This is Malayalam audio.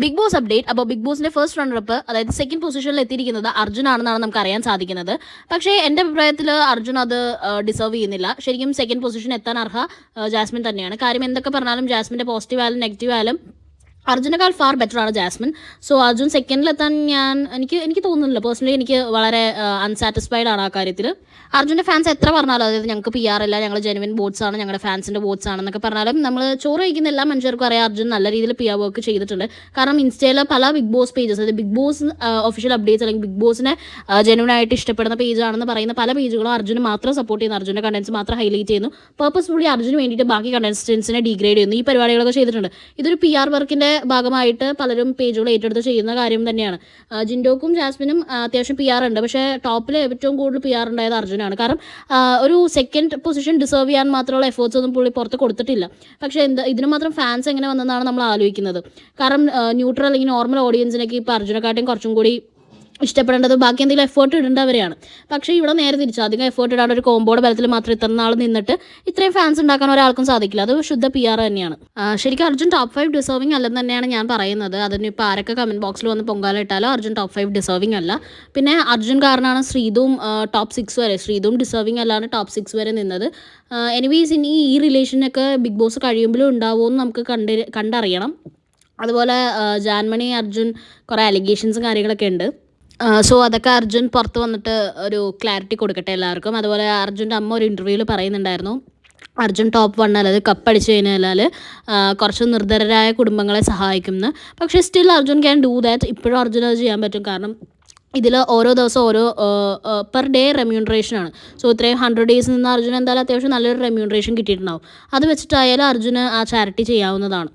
ബിഗ് ബോസ് അപ്ഡേറ്റ് അപ്പോൾ ബിഗ് ബോസിന്റെ ഫസ്റ്റ് റണ്ണറപ്പ് അതായത് സെക്കൻഡ് പൊസിഷനിൽ എത്തിയിരിക്കുന്നത് അർജുൻ ആണെന്നാണ് നമുക്ക് അറിയാൻ സാധിക്കുന്നത്. പക്ഷേ എന്റെ അഭിപ്രായത്തിൽ അർജുൻ അത് ഡിസേർവ് ചെയ്യുന്നില്ല. ശരിക്കും സെക്കൻഡ് പൊസിഷൻ എത്താൻ അർഹ ജാസ്മിൻ തന്നെയാണ്. കാര്യം എന്തൊക്കെ പറഞ്ഞാലും ജാസ്മിന്റെ പോസിറ്റീവ് ആയാലും നെഗറ്റീവ് ആയാലും അർജുനേക്കാൾ ഫാർ ബെറ്റർ ആണ് ജാസ്മിൻ. സോ അർജുൻ സെക്കൻഡിലെത്താൻ ഞാൻ എനിക്ക് എനിക്ക് തോന്നുന്നില്ല. പേഴ്സണലി എനിക്ക് വളരെ അൺസാറ്റിസ്ഫൈഡ് ആണ് ആ കാര്യത്തിൽ അർജുന്റെ ഫാൻസ് എത്ര പറഞ്ഞാലും അതായത് ഞങ്ങൾക്ക് പി ആർ ഇല്ല ഞങ്ങൾ ജെനുവിൻ ബോട്ട്സ് ആണ് ഞങ്ങളുടെ ഫാൻസിന്റെ ബോട്ട്സ് ആണെന്നൊക്കെ പറഞ്ഞാലും നമ്മൾ ചോറ് കഴിക്കുന്ന എല്ലാ മനുഷ്യർക്കും അറിയാം അർജുൻ നല്ല രീതിയിൽ പി ആർ വർക്ക് ചെയ്തിട്ടുണ്ട്. കാരണം ഇൻസ്റ്റയിൽ പല ബിഗ് ബോസ് പേജസ് അതായത് ബിഗ് ബോസ് ഒഫീഷ്യൽ അപ്ഡേറ്റ്സ് അല്ലെങ്കിൽ ബിഗ് ബോസിനെ ജെനുവിനായിട്ട് ഇഷ്ടപ്പെടുന്ന പേജാണെന്ന് പറയുന്ന പല പേജുകളും അർജുന് മാത്രം സപ്പോർട്ട് ചെയ്യുന്നു. അർജുന്റെ കണ്ടൻസ് മാത്രം ഹൈലൈറ്റ് ചെയ്യുന്നു. പർപ്പസ്ഫുള്ളി അർജുന് വേണ്ടിയിട്ട് ബാക്കി കണ്ടൻസ്റ്റൻസിനെ ഡീഗ്രേഡ് ചെയ്യുന്നു. ഈ പരിപാടികളൊക്കെ ചെയ്തിട്ടുണ്ട്. ഇതൊരു പി ആർ വർക്കിന്റെ ഭാഗമായിട്ട് പലരും പേജുകൾ ഏറ്റെടുത്ത് ചെയ്യുന്ന കാര്യം തന്നെയാണ്. ജിൻഡോക്കും ജാസ്മിനും അത്യാവശ്യം പി ആർ ഉണ്ട്. പക്ഷേ ടോപ്പിൽ ഏറ്റവും കൂടുതൽ പി ആർ ഉണ്ടായത് അർജുനാണ്. കാരണം ഒരു സെക്കൻഡ് പൊസിഷൻ ഡിസേർവ് ചെയ്യാൻ മാത്രമുള്ള എഫേർട്സ് ഒന്നും പുള്ളി പുറത്ത് കൊടുത്തിട്ടില്ല. പക്ഷേ എന്താ ഇതിന് മാത്രം ഫാൻസ് എങ്ങനെ വന്നെന്നാണ് നമ്മൾ ആലോചിക്കുന്നത്. കാരണം ന്യൂട്രൽ അല്ലെങ്കിൽ നോർമൽ ഓഡിയൻസിനൊക്കെ ഇപ്പോൾ അർജുനെക്കാട്ടും കുറച്ചും കൂടി ഇഷ്ടപ്പെടേണ്ടത് ബാക്കി എന്തെങ്കിലും എഫേർട്ട് ഇടേണ്ടവരെയാണ് പക്ഷേ ഇവിടെ നേരെ തിരിച്ച് അധികം എഫേർട്ട് ഇടാണ്ട് ഒരു കോമ്പോയുടെ ബലത്തിൽ മാത്രം ഇത്ര നാൾ നിന്നിട്ട് ഇത്രയും ഫാൻസ് ഉണ്ടാക്കാൻ ഒരാൾക്കും സാധിക്കില്ല. അത് ശുദ്ധ പി ആർ തന്നെയാണ്. ശരിക്കും അർജുൻ ടോപ്പ് ഫൈവ് ഡിസേർവിംഗ് അല്ലെന്ന് തന്നെയാണ് ഞാൻ പറയുന്നത്. അതിന് ഇപ്പോൾ ആരൊക്കെ കമന്റ് ബോക്സിൽ വന്ന് പൊങ്കാല ഇട്ടാലോ അർജുൻ ടോപ്പ് ഫൈവ് ഡിസേർവിംഗ് അല്ല. പിന്നെ അർജുൻ കാരണമാണ് ശ്രീതും ടോപ്പ് സിക്സ് വരെ. ശ്രീതും ഡിസേർവിംഗ് അല്ലാണ്ട് ടോപ്പ് സിക്സ് വരെ നിന്നത്. എനിവേസ് ഇനി ഈ റിലേഷനൊക്കെ ബിഗ് ബോസ് കഴിയുമ്പോഴും ഉണ്ടാവുമെന്ന് നമുക്ക് കണ്ട് കണ്ടറിയണം. അതുപോലെ ജാൻമണി അർജുൻ കുറേ അലിഗേഷൻസും കാര്യങ്ങളൊക്കെ ഉണ്ട്. സോ അതൊക്കെ അർജുൻ പുറത്ത് വന്നിട്ട് ഒരു ക്ലാരിറ്റി കൊടുക്കട്ടെ എല്ലാവർക്കും. അതുപോലെ അർജുന്റെ അമ്മ ഒരു ഇന്റർവ്യൂവിൽ പറയുന്നുണ്ടായിരുന്നു. അർജുൻ ടോപ്പ് വൺ അല്ലാതെ കപ്പടിച്ചു കഴിഞ്ഞാൽ കുറച്ച് നിർധരരായ കുടുംബങ്ങളെ സഹായിക്കുന്നു. പക്ഷേ still Arjun can do that ഇപ്പോഴും അർജുൻ അത് ചെയ്യാൻ പറ്റും. കാരണം ഇതിൽ ഓരോ ദിവസം ഓരോ പെർ ഡേ റെമ്യൂണറേഷൻ ആണ്. സോ ഇത്രയും ഹൺഡ്രഡ് ഡേയ്സ് നിന്ന് അർജുൻ എന്തായാലും അത്യാവശ്യം നല്ലൊരു റെമ്യൂണറേഷൻ കിട്ടിയിട്ടുണ്ടാവും. അത് വെച്ചിട്ടായാലും അർജുന് ആ ചാരിറ്റി ചെയ്യാവുന്നതാണ്.